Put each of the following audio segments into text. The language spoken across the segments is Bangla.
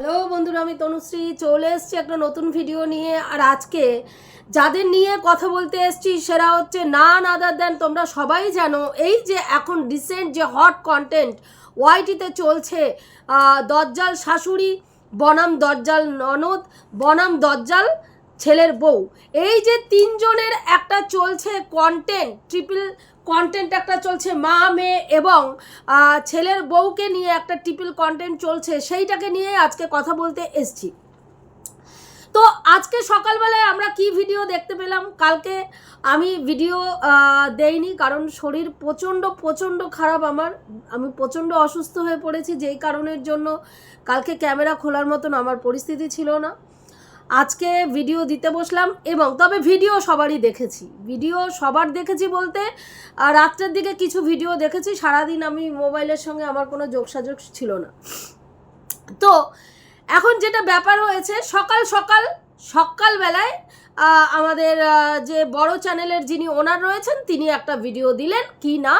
হ্যালো বন্ধুরা, আমি তনুশ্রী। চলে এসেছি একটা নতুন ভিডিও নিয়ে। আর আজকে যাদের নিয়ে কথা বলতে এসেছি, সেরা হচ্ছে নান আদার দেন তোমরা সবাই জানো, এই যে এখন রিসেন্ট যে হট কন্টেন্ট ওয়াইটিতে চলছে দজ্জাল শাশুড়ি, বনাম দজ্জাল ননদ, বনাম দজ্জাল ছেলের বউ। এই যে তিনজনের একটা চলছে কন্টেন্ট ট্রিপল কন্টেন্ট একটা চলছে মা, মেয়ে এবং ছেলের বউকে নিয়ে একটা টিপিল কন্টেন্ট চলছে, সেইটাকে নিয়ে আজকে কথা বলতে এসছি। তো আজকে সকালবেলায় আমরা কি ভিডিও দেখতে পেলাম? কালকে আমি ভিডিও দেইনি কারণ শরীর প্রচণ্ড প্রচণ্ড খারাপ আমার। আমি প্রচণ্ড অসুস্থ হয়ে পড়েছি, যেই কারণের জন্য কালকে ক্যামেরা খোলার মতন আমার পরিস্থিতি ছিল না। আজকে ভিডিও দিতে বসলাম এবং তবে ভিডিও সবারই দেখেছি। ভিডিও সবার দেখেছি বলতে রাত্রের দিকে কিছু ভিডিও দেখেছি, সারাদিন আমি মোবাইলের সঙ্গে আমার কোনো যোগসাযোগ ছিল না। তো, এখন যেটা ব্যাপার হয়েছে, সকাল সকাল, সকালবেলায় আমাদের যে বড় চ্যানেলের যিনি ওনার রয়েছেন, তিনি একটা ভিডিও দিলেন, কি না?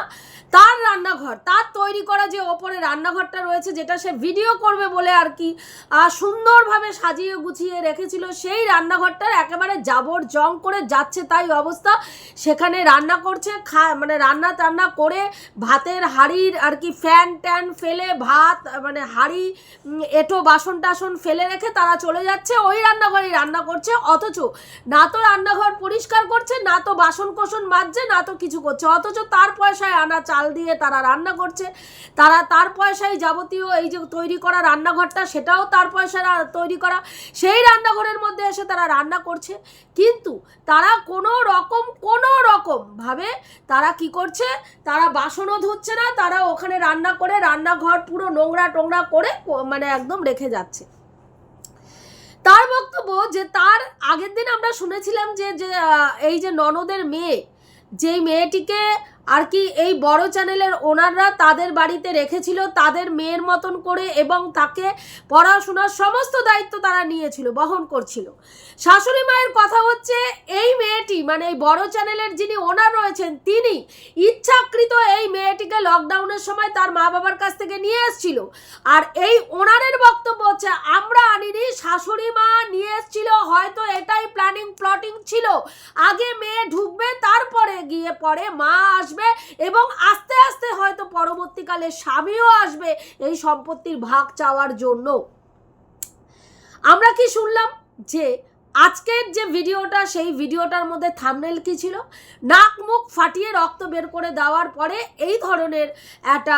তার রান্নাঘর, তার তৈরি করা যে ওপরে রান্নাঘরটা রয়েছে, যেটা সে ভিডিও করবে বলে আর কি সুন্দরভাবে সাজিয়ে গুছিয়ে রেখেছিল, সেই রান্নাঘরটার একেবারে জাবর জং করে যাচ্ছে তাই অবস্থা। সেখানে রান্না করছে, খা মানে রান্না টান্না করে ভাতের হাঁড়ির আর কি ফ্যান ট্যান ফেলে ভাত মানে হাঁড়ি এঁটো বাসন টাসন ফেলে রেখে তারা চলে যাচ্ছে, ওই রান্নাঘরেই রান্না করছে, অথচ না তো রান্নাঘর পরিষ্কার করছে, না তো বাসন কোসন মাজছে, না তো কিছু করছে। অথচ তার পয়সায় আনা চাল দিয়ে তারা রান্না করছে। তারা তার পয়সায় যাবতীয় এই যে তৈরি করা রান্নাঘরটা, সেটাও তার পয়সায় তৈরি করা। সেই রান্নাঘরের মধ্যে এসে তারা রান্না করছে। কিন্তু তারা কোনো রকম কোনো রকম ভাবে তারা কি করছে? তারা বাসনও ধুচ্ছে না, তারা ওখানে রান্না করে, রান্নাঘর পুরো নোংরা টোংরা করে মানে একদম রেখে যাচ্ছে। তার বক্তব্য যে তার, আগের দিন আমরা শুনেছিলাম যে এই যে ননদের মেয়ে, যেই মেয়েটিকে আর কি এই বড় চ্যানেলের ওনাররা তাদের বাড়িতে রেখেছিল, তাদের মেয়ের মতন করে এবং তাকে পড়াশোনার সমস্ত দায়িত্ব তারা নিয়েছিল, বহন করছিল। শাশুড়ি মায়ের কথা হচ্ছে, এই মেয়েটি মানে এই বড় চ্যানেলের যিনি ওনার রয়েছেন, তিনি ইচ্ছাকৃত এই মেয়েটিকে লকডাউনের সময় তার মা বাবার কাছ থেকে নিয়ে এসেছিল। আর এই ওনারের বক্তব্য হচ্ছে, আমরা আনিনি, শাশুড়ি মা নিয়ে এসেছিল, হয়তো এটাই প্ল্যানিং প্লটিং ছিল। আগে মেয়ে ঢুকবে, তারপরে গিয়ে পরে মা আসবে। এবং আস্তে আস্তে হয়তো পরবর্তীকালে স্বামীও আসবে এই সম্পত্তির ভাগ চাওয়ার জন্য। আমরা কি শুনলাম যে আজকের যে ভিডিওটা, সেই ভিডিওটার মধ্যে থামনেল কি ছিল? নাক মুখ ফাটিয়ে রক্ত বের করে দেওয়ার পরে এই ধরনের একটা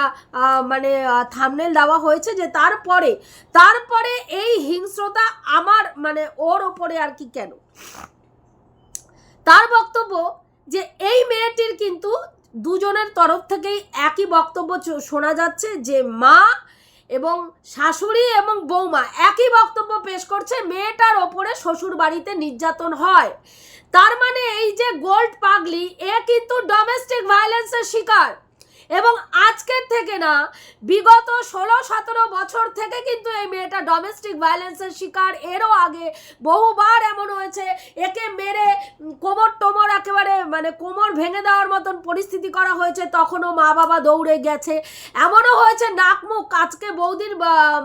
মানে থামনেল দেওয়া হয়েছে যে তারপরে তারপরে এই হিংস্রতা আমার মানে ওর ওপরে আর কি কেন? তার বক্তব্য যে এই মেয়েটির কিন্তু দুজনের তরফ থেকেই একই বক্তব্য শোনা যাচ্ছে যে মা এবং শাশুড়ি এবং বৌমা একই বক্তব্য পেশ করছে মেয়েটার ওপরে শ্বশুর বাড়িতে নির্যাতন হয়। তার মানে এই যে গোল্ড পাগলি, এ কিন্তু ডোমেস্টিক ভায়োলেন্সের শিকার। এবং আজকের থেকে না, বিগত ষোলো সতেরো বছর থেকে কিন্তু এই মেয়েটা ডোমেস্টিক ভায়োলেন্সের শিকার। এরও আগে বহুবার এমন হয়েছে, একে মেরে কোমর টোমর একেবারে মানে কোমর ভেঙে দেওয়ার মতন পরিস্থিতি করা হয়েছে, তখনও মা বাবা দৌড়ে গেছে। এমনও হয়েছে নাক মুখ আজকে বৌদির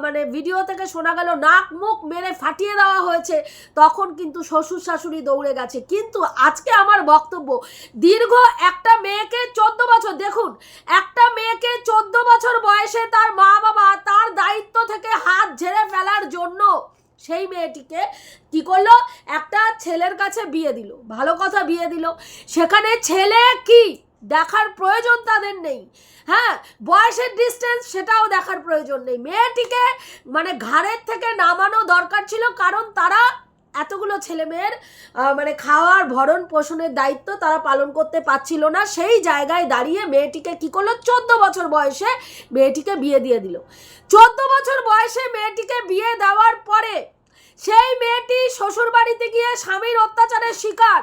মানে ভিডিও থেকে শোনা গেল নাক মুখ মেরে ফাটিয়ে দেওয়া হয়েছে, তখন কিন্তু শ্বশুর শাশুড়ি দৌড়ে গেছে। কিন্তু আজকে আমার বক্তব্য, দীর্ঘ একটা মেয়েকে চোদ্দ বছর, দেখুন একটা মেয়েকে চোদ্দ বছর বয়সে তার মা বাবা তার দায়িত্ব থেকে হাত ঝেড়ে ফেলার জন্য সেই মেয়েটিকে কি করল? একটা ছেলের কাছে বিয়ে দিল। ভালো কথা বিয়ে দিল। সেখানে ছেলে কি? দেখার প্রয়োজন তাদের নেই। হ্যাঁ বয়সের ডিস্টেন্স সেটাও দেখার প্রয়োজন নেই। মেয়েটিকে মানে ঘাড়ের থেকে নামানো দরকার ছিল কারণ তারা এতগুলো ছেলেমেয়ের মানে খাওয়ার, ভরণ পোষণের দায়িত্ব তারা পালন করতে পারছিল না। সেই জায়গায় দাঁড়িয়ে মেয়েটিকে কি করল? চোদ্দ বছর বয়সে মেয়েটিকে বিয়ে দিয়ে দিল। চোদ্দ বছর বয়সে মেয়েটিকে বিয়ে দেওয়ার পরে সেই মেয়েটি শ্বশুর বাড়িতে গিয়ে স্বামীর অত্যাচারের শিকার।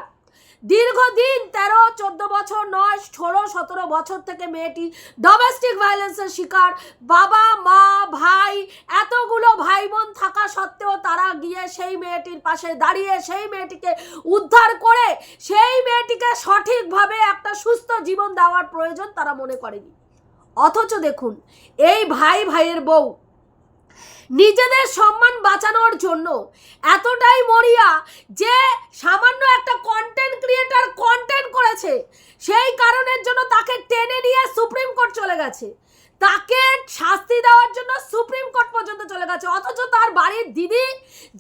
দীর্ঘদিন তেরো, চোদ্দ বছর নয়, ষোলো, সতেরো বছর থেকে মেয়েটি ডোমেস্টিক ভায়োলেন্সের শিকার। বাবা, মা, ভাই, এতগুলো ভাই বোন থাকা সত্ত্বেও তারা গিয়ে সেই মেয়েটির পাশে দাঁড়িয়ে সেই মেয়েটিকে উদ্ধার করে সেই মেয়েটিকে সঠিকভাবে একটা সুস্থ জীবন দেওয়ার প্রয়োজন তারা মনে করেনি। অথচ দেখুন, এই ভাই, ভাইয়ের বউ নিজেদের সম্মান বাঁচানোর জন্য। এতটাই মরিয়া যে সামান্য একটা কন্টেন্ট ক্রিয়েটার কন্টেন্ট করেছে, সেই কারণের জন্য তাকে টেনে নিয়ে সুপ্রিম কোর্ট চলে গেছে। তাকে শাস্তি দেওয়ার জন্য সুপ্রিম কোর্ট পর্যন্ত চলে গেছে। অথচ তার বাড়ির দিদি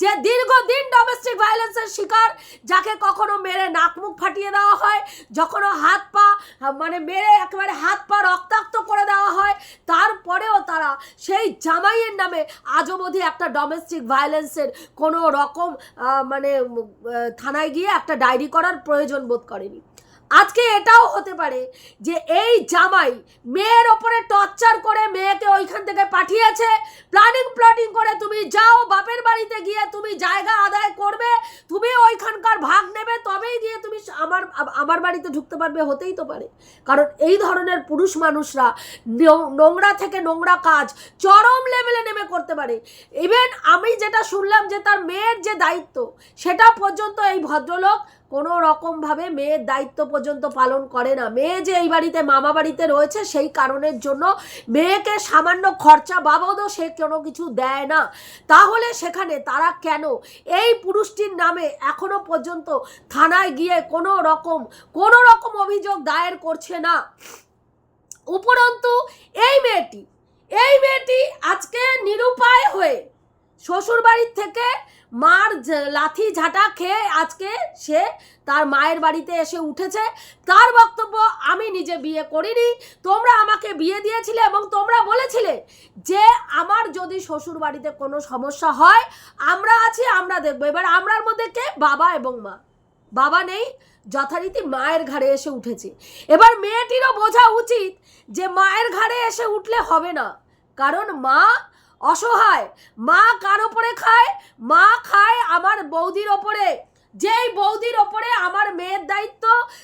যে দীর্ঘদিন ডোমেস্টিক ভায়োলেন্সের শিকার, যাকে কখনো মেরে নাক মুখ ফাটিয়ে দেওয়া হয়, যখনও হাত পা মানে মেরে একেবারে হাত পা রক্তাক্ত করে দেওয়া হয়, তারপরেও তারা সেই জামাইয়ের নামে আজ অবধি একটা ডোমেস্টিক ভায়োলেন্সের কোনো রকম মানে থানায় গিয়ে একটা ডায়েরি করার প্রয়োজন বোধ করেনি। আজকে এটাও হতে পারে যে এই জামাই মেয়ের ওপরে টর্চার করে মেয়েকে ওইখান থেকে পাঠিয়েছে প্ল্যানিং প্লটিং করে তুমি যাও, বাপের বাড়িতে গিয়ে তুমি জায়গা আদায় করবে, তুমি ওইখানকার ভাগ নেবে, তবেই গিয়ে তুমি আমার আমার বাড়িতে ঢুকতে পারবে, হতেই তো পারে। কারণ এই ধরনের পুরুষ মানুষরা নোংরা থেকে নোংরা কাজ চরম লেভেলে নেমে করতে পারে। ইভেন আমি যেটা শুনলাম যে তার মেয়ের যে দায়িত্ব, সেটা পর্যন্ত এই ভদ্রলোক কোনো রকমভাবে মেয়ের দায়িত্ব পর্যন্ত পালন করে না। মেয়ে যে এই বাড়িতে, মামা বাড়িতে রয়েছে, সেই কারণের জন্য মেয়েকে সামান্য খরচা বাবদও সে কোনো কিছু দেয় না। তাহলে সেখানে তারা কেন? এই পুরুষটির নামে এখনও পর্যন্ত থানায় গিয়ে কোনো রকম কোনো রকম অভিযোগ দায়ের করছে না। উপরন্তু, এই মেয়েটি এই মেয়েটি আজকে নিরুপায় হয়ে শ্বশুর বাড়ির থেকে মার লাথি ঝাঁটা খেয়ে আজকে সে তার মায়ের বাড়িতে এসে উঠেছে। তার বক্তব্য আমি নিজে বিয়ে করিনি, তোমরা আমাকে বিয়ে দিয়েছিলে এবং তোমরা বলেছিলে যে আমার যদি শ্বশুর বাড়িতে কোনো সমস্যা হয়, আমরা আছি, আমরা দেখব। এবার আমরার মধ্যে কে? বাবা এবং মা। বাবা নেই, যথারীতি মায়ের ঘাড়ে এসে উঠেছে। এবার মেয়েটিরও বোঝা উচিত যে মায়ের ঘাড়ে এসে উঠলে হবে না। কারণ মা অসহায়। মা কার ওপরে খায়? মা খায় আমার বৌদির ওপরে। যেই বৌদির ওপরে আমার মেয়ের দায়িত্ব,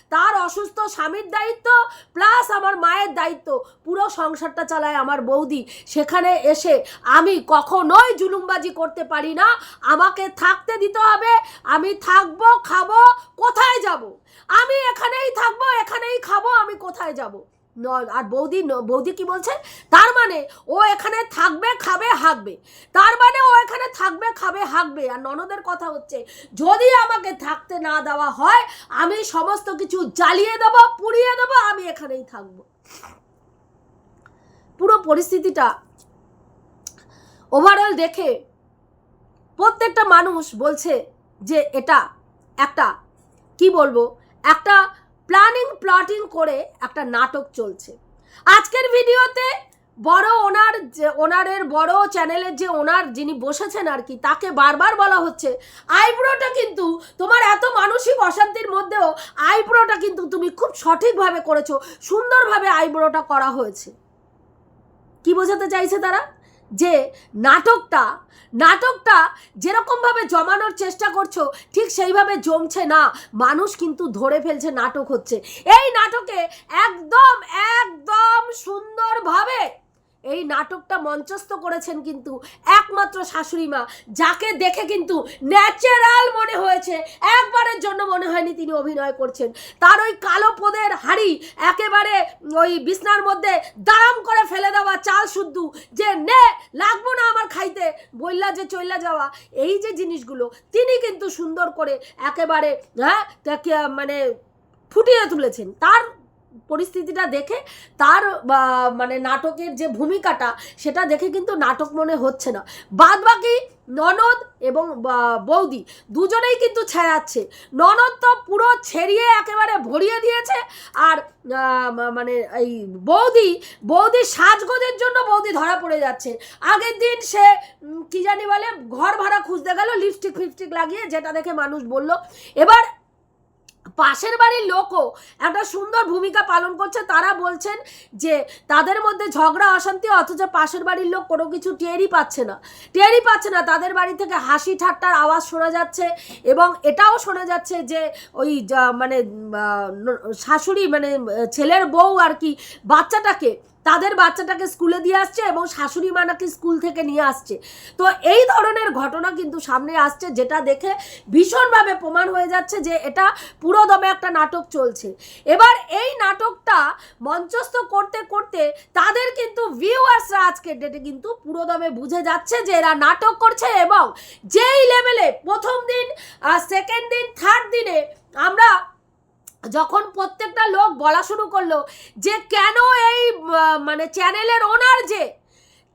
তার অসুস্থ স্বামীর দায়িত্ব, প্লাস আমার মায়ের দায়িত্ব, পুরো সংসারটা চালায় আমার বৌদি। সেখানে এসে আমি কখনোই জুলুমবাজি করতে পারি না। আমাকে থাকতে দিতে হবে। আমি থাকব, খাব, কোথায় যাব? আমি এখানেই থাকব, এখানেই খাব, আমি কোথায় যাব? আর বৌদি বৌদি কি বলছে? তার মানে ও এখানে থাকবে, খাবে, হাঁকবে। তার মানে ও এখানে থাকবে, খাবে, হাঁকবে। আর ননদের কথা হচ্ছে, যদি আমাকে থাকতে না দেওয়া হয়, আমি সমস্ত কিছু জ্বালিয়ে দেবো, পুড়িয়ে দেবো, আমি এখানেই থাকব। পুরো পরিস্থিতিটা ওভারঅল দেখে প্রত্যেকটা মানুষ বলছে যে এটা একটা, কি বলব? একটা প্ল্যানিং, প্লটিং করে একটা নাটক চলছে। আজকের ভিডিওতে বড় ওনার যে, ওনারের বড় চ্যানেলের যে ওনার যিনি বসেছেন আর কি, তাকে বারবার বলা হচ্ছে, আইব্রোটা কিন্তু তোমার এত মানসিক অশান্তির মধ্যেও আইব্রোটা কিন্তু তুমি খুব সঠিকভাবে করেছ, সুন্দরভাবে আইব্রোটা করা হয়েছে। কি বোঝাতে চাইছে তারা? যে নাটকটা নাটকটা যেরকমভাবে জমানোর চেষ্টা করছ, ঠিক সেইভাবে জমছে না। মানুষ কিন্তু ধরে ফেলছে নাটক হচ্ছে। এই নাটকে একদম একদম সুন্দরভাবে এই নাটকটা মঞ্চস্থ করেছেন কিন্তু একমাত্র শাশুড়ি মা, যাকে দেখে কিন্তু ন্যাচারাল মনে হয়েছে। একবারের জন্য মনে হয়নি তিনি অভিনয় করছেন। তার ওই কালো পদের হাড়ি একেবারে ওই বিছনার মধ্যে দাম করে ফেলে দেওয়া চাল শুদ্ধ যে, নে, লাগবো না আমার খাইতে বললা যে চইলা যাওয়া। এই যে জিনিসগুলো তিনি কিন্তু সুন্দর করে একেবারে হ্যাঁ মানে ফুটিয়ে তুলেছেন। তার পরিস্থিতিটা দেখে তার মানে নাটকের যে ভূমিকাটা, সেটা দেখে কিন্তু নাটক মনে হচ্ছে না। বাদ বাকি ননদ এবং বৌদি দুজনেই কিন্তু ছেড়াচ্ছে ননদ তো পুরো ছেড়িয়ে একেবারে ভরিয়ে দিয়েছে, আর মানে এই বৌদি বৌদি সাজগোজের জন্য বৌদি ধরা পড়ে যাচ্ছে। আগের দিন সে কি জানি বলে, ঘর ভাড়া খুঁজতে গেল লিপস্টিক ফিপস্টিক লাগিয়ে, যেটা দেখে মানুষ বলল, এবার পাশের বাড়ির লোকও একটা সুন্দর ভূমিকা পালন করছে। তারা বলছেন যে তাদের মধ্যে ঝগড়া, অশান্তি অথচ পাশের বাড়ির লোক কোনো কিছু টেরই পাচ্ছে না। টেরই পাচ্ছে না। তাদের বাড়ি থেকে হাসি ঠাট্টার আওয়াজ শোনা যাচ্ছে এবং এটাও শোনা যাচ্ছে যে ওই মানে শাশুড়ি মানে ছেলের বউ আর কি বাচ্চাটাকে তাদের বাচ্চাটাকে স্কুলে দিয়ে আসছে এবং শাশুড়ি মা নাকি স্কুল থেকে নিয়ে আসছে। তো এই ধরনের ঘটনা কিন্তু সামনে আসছে, যেটা দেখে ভীষণভাবে প্রমাণ হয়ে যাচ্ছে যে এটা পুরো দমে একটা নাটক চলছে। এবার এই নাটকটা মঞ্চস্থ করতে করতে তাদের কিন্তু ভিউয়ার্সরা আজকের ডেটে কিন্তু পুরো দমে বুঝে যাচ্ছে যে এরা নাটক করছে এবং যেই লেভেলে প্রথম দিন সেকেন্ড দিন থার্ড দিনে আমরা যখন প্রত্যেকটা লোক বলা শুরু করল যে কেন এই মানে চ্যানেলের ওনার যে,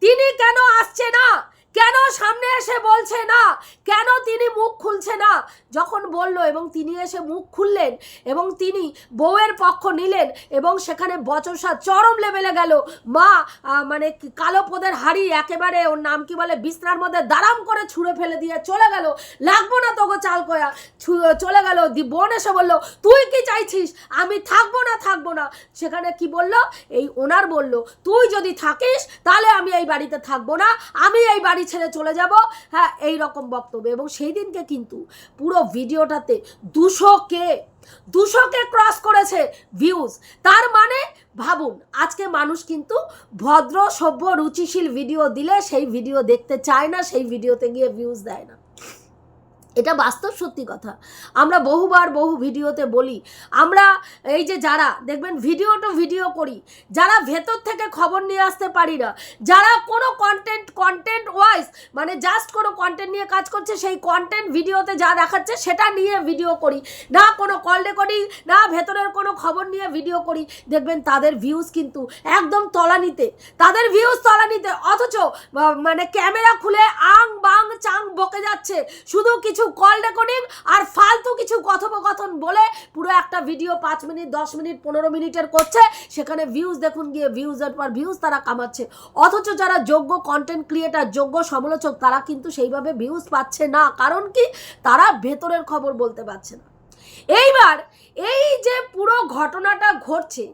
তিনি কেন আসছে না? কেন সামনে এসে বলছে না? কেন তিনি মুখ খুলছে না? যখন বলল এবং তিনি এসে মুখ খুললেন এবং তিনি বউয়ের পক্ষ নিলেন এবং সেখানে বচসা চরম লেভেলে গেল। মা মানে কালো পদের হাড়ি একেবারে ওর নাম কি বলে বিছনার মধ্যে দারাম করে ছুঁড়ে ফেলে দিয়ে চলে গেল। লাগবো না তোকে চাল কয়া চলে গেল। দি বোন এসে বলল, তুই কি চাইছিস? আমি থাকব না থাকব না। সেখানে কি বলল? এই ওনার বলল, তুই যদি থাকিস তাহলে আমি এই বাড়িতে থাকব না। আমি এই বাড়ি ছেড়ে চলে যাব। হ্যাঁ এই রকম বক্তব্য। এবং সেই দিনকে কিন্তু পুরো ভিডিওটাতে দুশো কে দুশোকে ক্রস করেছে ভিউজ তার মানে ভাবুন, আজকে মানুষ কিন্তু ভদ্র, সভ্য, রুচিশীল ভিডিও দিলে, সেই ভিডিও দেখতে চায় না, সেই ভিডিওতে গিয়ে ভিউজ দেয় না। এটা বাস্তব সত্যি কথা। আমরা বহুবার বহু ভিডিওতে বলি, আমরা এই যে যারা, দেখবেন ভিডিও টু ভিডিও করি, যারা ভেতর থেকে খবর নিয়ে আসতে পারি না, যারা কোনো কন্টেন্ট কন্টেন্ট ওয়াইজ মানে জাস্ট কোনো কন্টেন্ট নিয়ে কাজ করছে, সেই কন্টেন্ট ভিডিওতে যা দেখাচ্ছে, সেটা নিয়ে ভিডিও করি। না কোনো কল রেকর্ডিং না ভেতরের কোনো খবর নিয়ে ভিডিও করি। দেখবেন তাদের ভিউজ কিন্তু একদম তলানিতে, তাদের ভিউজ তলানিতে, অথচ মানে ক্যামেরা খুলে আং বাং চাং বকে যাচ্ছে। শুধু কিছু কল রেকর্ডিং আর ফালতু কিছু কথোপকথন বলে পুরো একটা ভিডিও পাঁচ মিনিট, দশ মিনিট, পনেরো মিনিটের করছে। সেখানে ভিউজ দেখুন গিয়ে ভিউজের পর ভিউজ তারা কামাচ্ছে। অথচ যারা যোগ্য কন্টেন্ট ক্রিয়েটার যোগ্য সমালোচক, তারা কিন্তু সেইভাবে ভিউজ পাচ্ছে না। কারণ কি? তারা ভেতরের খবর বলতে পারছে না। এইবার এই যে পুরো ঘটনাটা ঘটছে,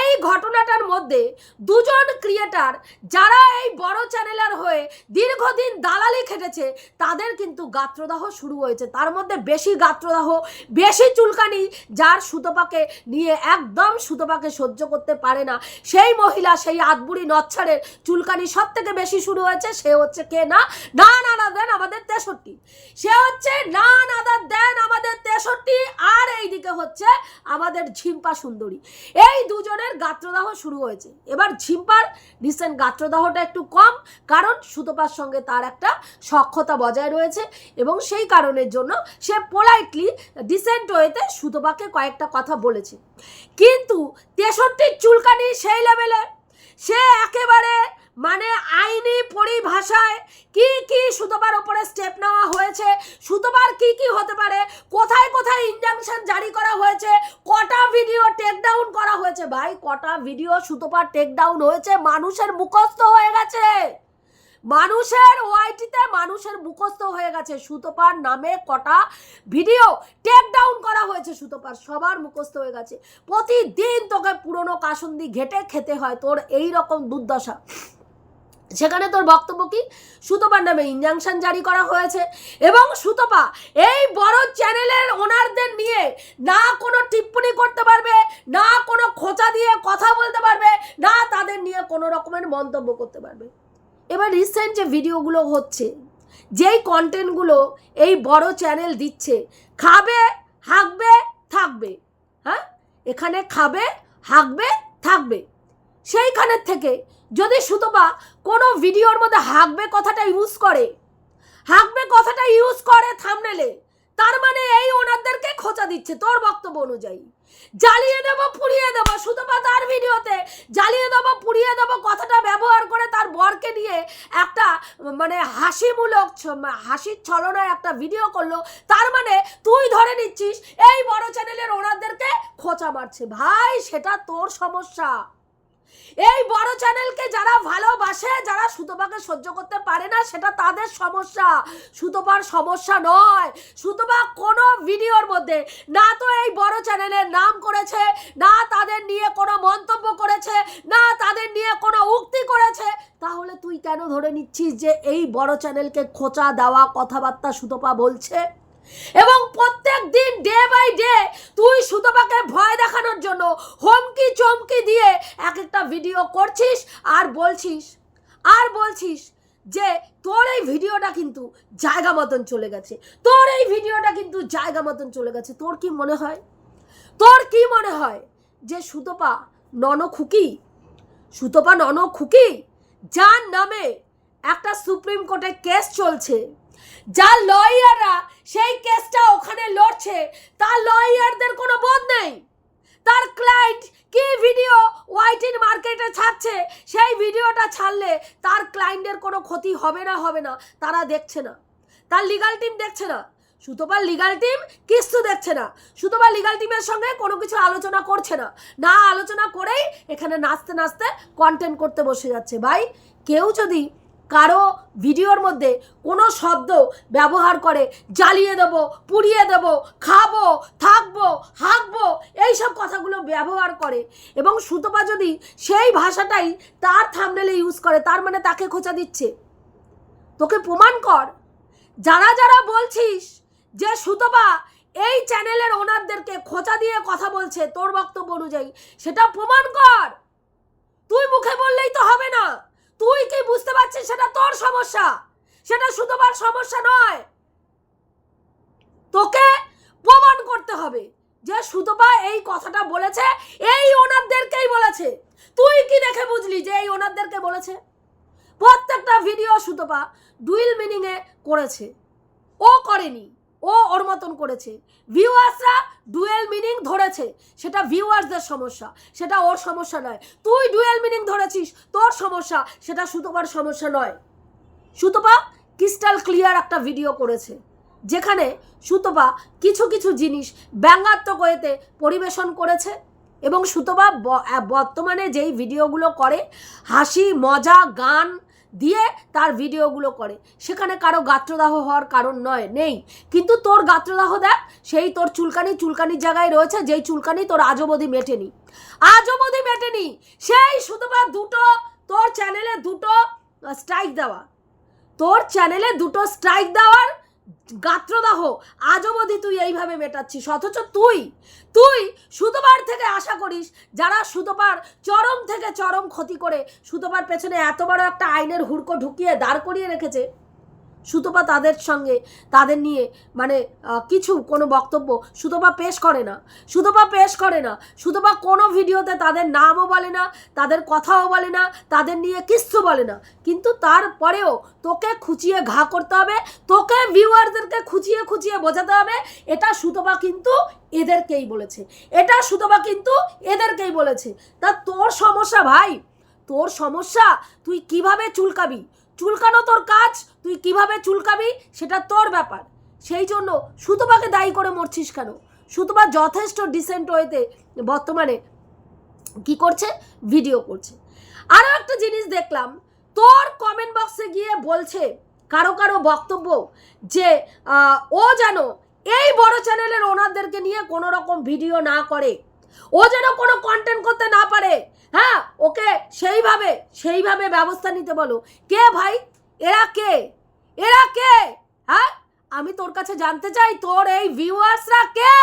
এই ঘটনাটার মধ্যে দুজন ক্রিয়েটার যারা এই বড় চ্যানেলের হয়ে দীর্ঘদিন দালালি খেটেছে, তাদের কিন্তু গাত্রদাহ শুরু হয়েছে। তার মধ্যে বেশি গাত্রদাহ, বেশি চুলকানি যার সুতোপাকে নিয়ে একদম সুতোপাকে সহ্য করতে পারে না। সেই মহিলা, সেই আদবুড়ি নচ্ছারের চুলকানি সব থেকে বেশি শুরু হয়েছে, সে হচ্ছে কে না? না না না দেন আমাদের তেষট্টি। সে হচ্ছে না নাদা দেন আমাদের তেষট্টি। আর এইদিকে হচ্ছে আমাদের ঝিম্পা সুন্দরী। এই দুজনের গাত্রদাহ শুরু হয়েছে। এবার ঝিম্পার রিসেন্ট গাত্রদাহটা একটু কম, কারণ সুতপার সঙ্গে তার একটা সক্ষতা বজায় রয়েছে এবং সেই কারণের জন্য সে পোলাইটলি ডিসেন্ট ওয়েতে সুতপাকে কয়েকটা কথা বলেছে। কিন্তু তেষট্টির চুলকানি সেই লেভেলে সে একেবারে মানে আইনি পরিভাষায় কি কি সুতোবার ওপরে স্টেপ নেওয়া হয়েছে? সুতোবার কি কি হতে পারে? কোথায় কোথায় ইনজাংশন জারি করা হয়েছে? কটা ভিডিও টেক ডাউন করা হয়েছে? ভাই, কটা ভিডিও সুতোপার টেক ডাউন হয়েছে? মানুষের মুখস্থ হয়ে গেছে। মানুষের ওয়াইটিতে মানুষের মুখস্থ হয়ে গেছে। সুতোপার নামে কটা ভিডিও টেক ডাউন করা হয়েছে সুতোপার। সবার মুখস্থ হয়ে গেছে। প্রতিদিন তোকে পুরনো কাসন্দি ঘেটে খেতে হয়। তোর এই রকম দুর্দশা। সেখানে তোর বক্তব্য কি? সুতপার নামে ইনজাংশন জারি করা হয়েছে এবং সুতপা এই বড় চ্যানেলের ওনারদের নিয়ে না কোনো টিপ্পনি করতে পারবে, না কোনো খোঁচা দিয়ে কথা বলতে পারবে, না তাদের নিয়ে কোনো রকমের মন্তব্য করতে পারবে। এবার রিসেন্ট যে ভিডিওগুলো হচ্ছে, যেই কন্টেন্টগুলো এই বড় চ্যানেল দিচ্ছে, খাবে, হাঁকবে, থাকবে হ্যাঁ? এখানে খাবে, হাঁকবে, থাকবে। সেইখানের থেকে যদি সুতপা কোনো ভিডিওর মধ্যে হাঁকবে কথাটা ইউজ করে হাঁকবে কথাটা ইউজ করে থামনেলে তার মানে এই ওনাদেরকে খোঁচা দিচ্ছে তোর বক্তব্য অনুযায়ী। জ্বালিয়ে দেবো, পুড়িয়ে দেবো, সুতপা তার ভিডিওতে জ্বালিয়ে দেবো, পুড়িয়ে দেবো কথাটা ব্যবহার করে তার বরকে নিয়ে একটা মানে হাসিমূলক হাসির ছলনায় একটা ভিডিও করল। তার মানে তুই ধরে নিচ্ছিস, এই বড় চ্যানেলের ওনাদেরকে খোঁচা মারছে। ভাই, সেটা তোর সমস্যা। এই বড় চ্যানেলকে যারা ভালোবাসে, যারা সুতপাকে সহ্য করতে পারে না, সেটা তাদের সমস্যা। সুতপার সমস্যা নয়। সুতপা কোনো ভিডিওর মধ্যে না তো এই বড় চ্যানেলের নাম করেছে, না তাদের নিয়ে কোনো মন্তব্য করেছে, না তাদের নিয়ে কোনো উক্তি করেছে। তাহলে তুই কেন ধরে নিচ্ছিস যে এই বড় চ্যানেলকে খোঁচা দেওয়া কথাবার্তা সুতপা বলছে? এবং প্রত্যেক দিন ডে বাই ডে তুই সুতপাকে ভয় দেখানোর জন্য হুমকি চমকি দিয়ে এক একটা ভিডিও করছিস আর বলছিস আর বলছিস যে তোর এই ভিডিওটা কিন্তু জায়গা মতন চলে গেছে। তোর এই ভিডিওটা কিন্তু জায়গা মতন চলে গেছে। তোর কি মনে হয়? তোর কি মনে হয় যে সুতপা নন খুকি সুতপা নন খুকি যার নামে একটা সুপ্রিম কোর্টে কেস চলছে। যার লয়াররা সেই কেসটা ওখানে লড়ছে তার লয়ারদের কোনো বোধ নেই। তার ক্লায়েন্ট কি ভিডিও ওয়াইটিন মার্কেটে ছাড়ছে, সেই ভিডিওটা ছাড়লে তার ক্লায়েন্টের কোনো ক্ষতি হবে না হবে না, তারা দেখছে না। তার লিগাল টিম দেখছে না। সুতোবার লিগাল টিম কিচ্ছু দেখছে না। সুতোবার লিগাল টিমের সঙ্গে কোনো কিছু আলোচনা করছে না। না আলোচনা করেই এখানে নাচতে নাচতে কন্টেন্ট করতে বসে যাচ্ছে। ভাই, কেউ যদি কারও ভিডিওর মধ্যে কোনো শব্দ ব্যবহার করে জ্বালিয়ে দেবো, পুড়িয়ে দেবো, খাব, থাকব, হাঁকবো, এইসব কথাগুলো ব্যবহার করে। এবং সুতপা যদি সেই ভাষাটাই তার থামনেলে ইউজ করে, তার মানে তাকে খোঁচা দিচ্ছে। তোকে প্রমাণ কর। যারা যারা বলছিস যে সুতপা এই চ্যানেলের ওনারদেরকে খোঁচা দিয়ে কথা বলছে তোর বক্তব্য অনুযায়ী, সেটা প্রমাণ কর। তুই মুখে বললেই তো হবে না। তুই কি বুঝতে পারছিস সেটা তোর সমস্যা? সেটা সুতপার সমস্যা নয়। তোকে প্রমাণ করতে হবে যে সুতপা এই কথাটা বলেছে, এই ওনারদেরকেই বলেছে। তুই কি দেখে বুঝলি যে এই ওনারদেরকে বলেছে? প্রত্যেকটা ভিডিও সুতপা ডুইল মিনিংয়ে করেছে। ও করেনি। ও ওর মতন করেছে। ভিউয়ার্সরা ডুয়েল মিনিং ধরেছে। সেটা ভিউয়ার্সদের সমস্যা, সেটা ওর সমস্যা নয়। তুই ডুয়েল মিনিং ধরেছিস, তোর সমস্যা, সেটা সুতপার সমস্যা নয়। সুতপা ক্রিস্টাল ক্লিয়ার একটা ভিডিও করেছে, যেখানে সুতপা কিছু কিছু জিনিস ব্যঙ্গাত্মক হয়েতে পরিবেশন করেছে এবং সুতপা বর্তমানে যেই ভিডিওগুলো করে, হাসি, মজা, গান দিয়ে তার ভিডিওগুলো করে। সেখানে কারও গাত্রদাহ হওয়ার কারণ নয়, নেই। কিন্তু তোর গাত্রদাহ দেখ, সেই তোর চুলকানি চুলকানির জায়গায় রয়েছে, যেই চুলকানি তোর আজ অবধি মেটেনি। আজ অবধি মেটেনি, সেই শুধুমাত্র দুটো তোর চ্যানেলে দুটো স্ট্রাইক দেওয়া। তোর চ্যানেলে দুটো স্ট্রাইক দেওয়ার গাত্রদাহ আজ অবধি তুই এইভাবে মেটাচ্ছিস, অথচ তুই তুই সুতোপার থেকে আশা করিস, যারা সুতোবার চরম থেকে চরম ক্ষতি করে সুতোবার পেছনে এত বড় একটা আইনের হুড়কো ঢুকিয়ে দাঁড় করিয়ে রেখেছে সুতপা তাদের সঙ্গে, তাদের নিয়ে মানে কিছু, কোনো বক্তব্য সুতপা পেশ করে না। সুতপা পেশ করে না। সুতপা কোনো ভিডিওতে তাদের নামও বলে না, তাদের কথাও বলে না, তাদের নিয়ে কিচ্ছু বলে না। কিন্তু তারপরেও তোকে খুঁচিয়ে ঘা করতে হবে, তোকে ভিউয়ারদেরকে খুঁচিয়ে খুঁচিয়ে বোঝাতে হবে, এটা সুতপা কিন্তু এদেরকেই বলেছে। এটা সুতপা কিন্তু এদেরকেই বলেছে। তা তোর সমস্যা ভাই, তোর সমস্যা তুই কীভাবে চুলকাবি? চুলকানো তোর কাজ? তুই কীভাবে চুলকাবি? সেটা তোর ব্যাপার। সেই জন্য সুতপাকে দায়ী করে মরছিস কেন? সুতপা যথেষ্ট ডিসেন্ট ওয়েতে বর্তমানে কি করছে? ভিডিও করছে। আরও একটা জিনিস দেখলাম, তোর কমেন্ট বক্সে গিয়ে বলছে, কারও কারও বক্তব্য যে ও যেন এই বড় চ্যানেলের ওনারদেরকে নিয়ে কোনো রকম ভিডিও না করে। ও যেন কোনো কন্টেন্ট করতে না পারে। হ্যাঁ ওকে সেইভাবে সেইভাবে ব্যবস্থা নিতে বলো। কে ভাই? এরা কে? এরা কে? হ্যাঁ আমি তোর কাছে জানতে চাই, তোর এই ভিউয়ার্সরা কে?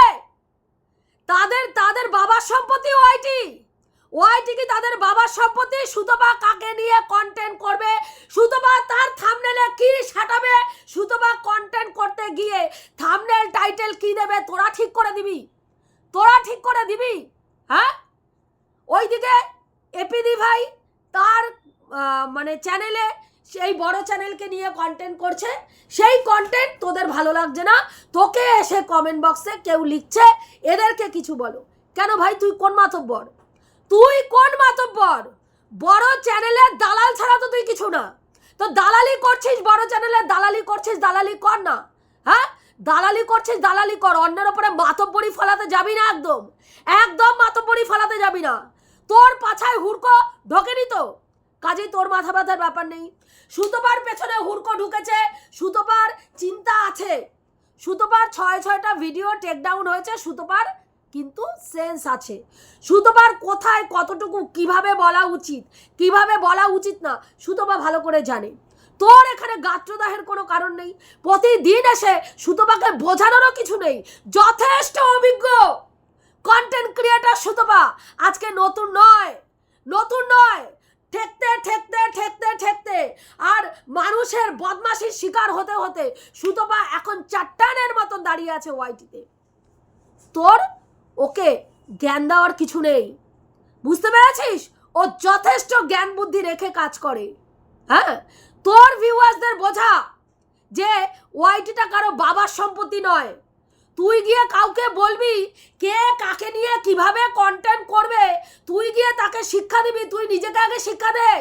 তাদের তাদের বাবার সম্পত্তি ওয়াইটি ওয়াইটি কি তাদের বাবার সম্পত্তি? সুতপা কাকে নিয়ে কন্টেন্ট করবে? সুতপা তার থামনেলে কি সাটাবে? সুতপা কন্টেন্ট করতে গিয়ে থামনেল টাইটেল কি দেবে? তোরা ঠিক করে দিবি। তোরা ঠিক করে দিবি। হ্যাঁ? ওইদিকে এপিদি ভাই তার মানে চ্যানেলে সেই বড় চ্যানেলকে নিয়ে কন্টেন্ট করছে। সেই কন্টেন্ট তোদের ভালো লাগছে না? তোকে এসে কমেন্ট বক্সে কেউ লিখছে, এদেরকে কিছু বলো। কেন ভাই, তুই কোন মাতব্বর? তুই কোন মাতব্বর? বড় চ্যানেলের দালাল ছাড়া তো তুই কিছু না। তো দালালি করছিস, বড় চ্যানেলের দালালি করছিস, দালালি কর না। হ্যাঁ? দালালি করছিস, দালালি কর। অন্যের ওপরে মাতব্বরি ফলাতে যাবি না একদম। একদম মাতব্বরি ফলাতে যাবি না। তোর পাছায় হুড়কো ঢোকেনি তো। কাজেই তোর মাথা ব্যথার ব্যাপার নেই। সুতোপার পেছনে হুড়কো ঢুকেছে, সুতোপার চিন্তা আছে। সুতোপার ছয় ছয়টা ভিডিও টেকডাউন হয়েছে, সুতোপার কিন্তু সেন্স আছে। সুতোপার কোথায় কতটুকু কীভাবে বলা উচিত, কীভাবে বলা উচিত না, সুতোপা ভালো করে জানে। তোর এখানে গাত্রদাহের কোনো কারণ নেই। প্রতিদিন এসে সুতপাকে বোঝানোরও কিছু নেই। যথেষ্ট অভিজ্ঞ! কন্টেন্ট ক্রিয়েটার সুতপা, আজকে নতুন নয় নতুন নয়, ঠেকতে ঠেকতে ঠেকতে ঠেকতে, আর মানুষের বদমাশির শিকার হতে হতে সুতপা এখন চারটানের মতন দাঁড়িয়ে আছে ওয়াইটিতে। তোর ওকে জ্ঞান দেওয়ার কিছু নেই, বুঝতে পেরেছিস? ও যথেষ্ট জ্ঞান বুদ্ধি রেখে কাজ করে। হ্যাঁ? তোর ভিউয়ার্সদের বোঝা যে ওয়াইটিটা কারও বাবার সম্পত্তি নয়। তুই গিয়ে কাউকে বলবি কে কাকে নিয়ে কীভাবে কন্টেন্ট করবে? তুই গিয়ে তাকে শিক্ষা দিবি, তুই নিজেকে আগে শিক্ষা দে।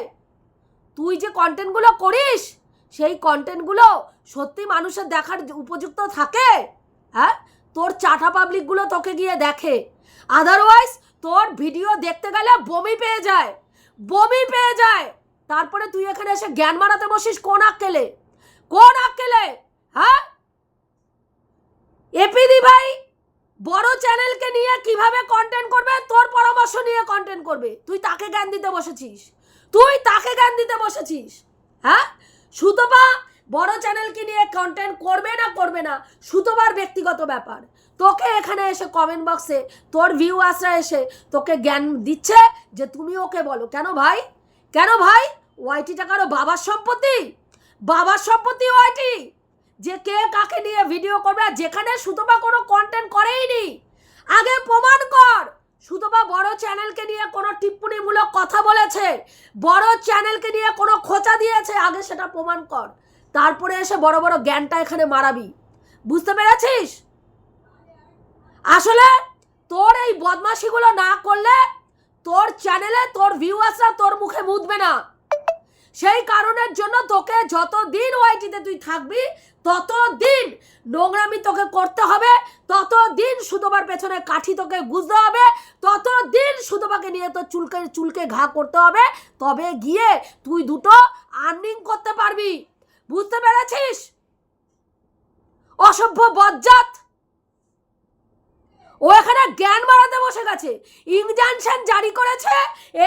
তুই যে কন্টেন্টগুলো করিস, সেই কন্টেন্টগুলো সত্যি মানুষের দেখার উপযুক্ত থাকে? হ্যাঁ? তোর চাটা পাবলিকগুলো তোকে গিয়ে দেখে। আদারওয়াইজ তোর ভিডিও দেখতে গেলে বমি পেয়ে যায়। বমি পেয়ে যায়। তারপরে তুই এখানে এসে জ্ঞান মারাতে বসিস কোন আক্কেলে? কোন আক্কেলে? হ্যাঁ? এপিদি ভাই, বড় চ্যানেলকে নিয়ে কীভাবে কন্টেন্ট করবে? তোর পরামর্শ নিয়ে কন্টেন্ট করবে। তুই তাকে জ্ঞান দিতে বসেছিস। তুই তাকে জ্ঞান দিতে বসেছিস। হ্যাঁ? সুতপা, বড় চ্যানেলকে নিয়ে কন্টেন্ট করবে না করবে না, সুতপার ব্যক্তিগত ব্যাপার। তোকে এখানে এসে কমেন্ট বক্সে তোর ভিউয়ার্সরা এসে তোকে জ্ঞান দিচ্ছে যে তুমি ওকে বলো। কেন ভাই? কেন ভাই? ওয়াইটিটা কারও বাবার সম্পত্তি? বাবার সম্পত্তি ওয়াইটি যে কে কাকে নিয়ে ভিডিও করবে আর যেখানে সুতপা কোনো কন্টেন্ট করেইনি। আগে প্রমাণ কর। সুতপা বড় চ্যানেলকে নিয়ে কোনো টিপ্পণীমূলক কথা বলেছে। বড় চ্যানেলকে নিয়ে কোনো খোঁচা দিয়েছে। আগে সেটা প্রমাণ কর। তারপরে এসে বড় বড় জ্ঞানটা এখানে মারাবি। বুঝতে পেরেছিস? আসলে তোর এই বদমাশিগুলো না করলে তোর চ্যানেলে তোর ভিউয়ার্সরা তোর মুখে মুদবে না। সেই কারণের জন্য তোকে যতদিন ওয়াইটিতে তুই থাকবি ততদিন নোংরামি তোকে করতে হবে, ততদিন সুতোবার পেছনে কাঠি তোকে বুঝতে হবে, ততদিন সুতোবাকে নিয়ে তোর চুলকে চুলকে ঘা করতে হবে, তবে গিয়ে তুই দুটো আর্নিং করতে পারবি। বুঝতে পেরেছিস? অসভ্য বজ্জাত। ও এখানে জ্ঞান বাড়াতে বসে গেছে। ইনজানশন জারি করেছে,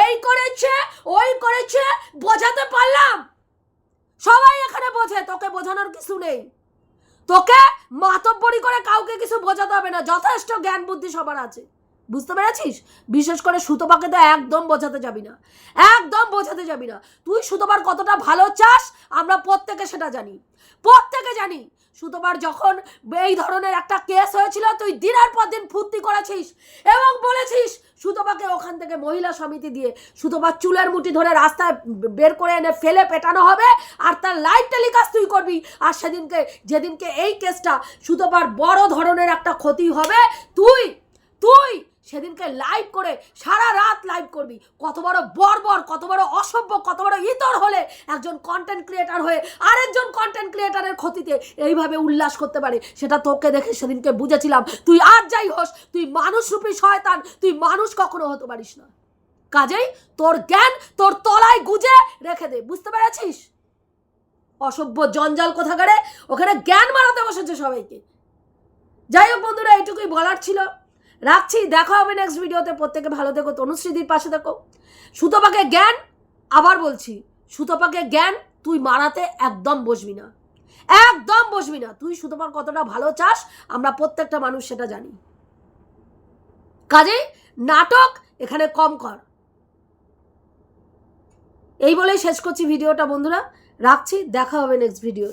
এই করেছে, ওই করেছে, বোঝাতে পারলাম। সবাই এখানে বোঝে, তোকে বোঝানোর কিছু নেই। তোকে মাতব্বরি করে কাউকে কিছু বোঝাতে হবে না, যথেষ্ট জ্ঞান বুদ্ধি সবার আছে। বুঝতে পেরেছিস? বিশেষ করে সুতোপাকে তো একদম বোঝাতে যাবি না। একদম বোঝাতে যাবি না। তুই সুতোপার কতটা ভালো চাস, আমরা প্রত্যেকে সেটা জানি। প্রত্যেকে জানি সুতোবার যখন এই ধরনের একটা কেস হয়েছিল, তুই দিনের পর দিন ফুর্তি করেছিস এবং বলেছিস সুতোমাকে ওখান থেকে মহিলা সমিতি দিয়ে সুতোবার চুলের মুটি ধরে রাস্তায় বের করে এনে ফেলে পেটানো হবে আর তার লাইভ টেলিকাস্ট তুই করবি। আর সেদিনকে, যেদিনকে এই কেসটা সুতোমার বড় ধরনের একটা ক্ষতি হবে, তুই তুই সেদিনকে লাইভ করে সারা রাত লাইভ করবি। কত বড় বর্বর, কত বড় অসভ্য, কত বড় ইতর হলে একজন কন্টেন্ট ক্রিয়েটার হয়ে আরেকজন কন্টেন্ট ক্রিয়েটারের ক্ষতিতে এইভাবে উল্লাস করতে পারে। সেটা তোকে দেখে সেদিনকে বুঝেছিলাম। তুই আর যাই হোস, তুই মানুষরূপী শয়তান, তুই মানুষ কখনো হতে পারিস না। কাজেই তোর জ্ঞান তোর তলায় গুজে রেখে দে, বুঝতে পেরেছিস? অসভ্য জঞ্জাল কোথাকারে? ওখানে জ্ঞান মারাতে বসেছে সবাইকে। যাই হোক বন্ধুরা, এইটুকুই বলার ছিল। রাখছি, দেখা হবে নেক্সট ভিডিওতে প্রত্যেকে ভালো থেকো, তনুশ্রীদির পাশে থেকো। সুতপাকে জ্ঞান, আবার বলছি, সুতপাকে জ্ঞান তুই মারাতে একদম বসবি না। একদম বসবি না। তুই সুতপার কতটা ভালো চাস, আমরা প্রত্যেকটা মানুষ সেটা জানি। কাজেই নাটক এখানে কম কর। এই বলেই শেষ করছি ভিডিওটা বন্ধুরা। রাখছি, দেখা হবে নেক্সট ভিডিও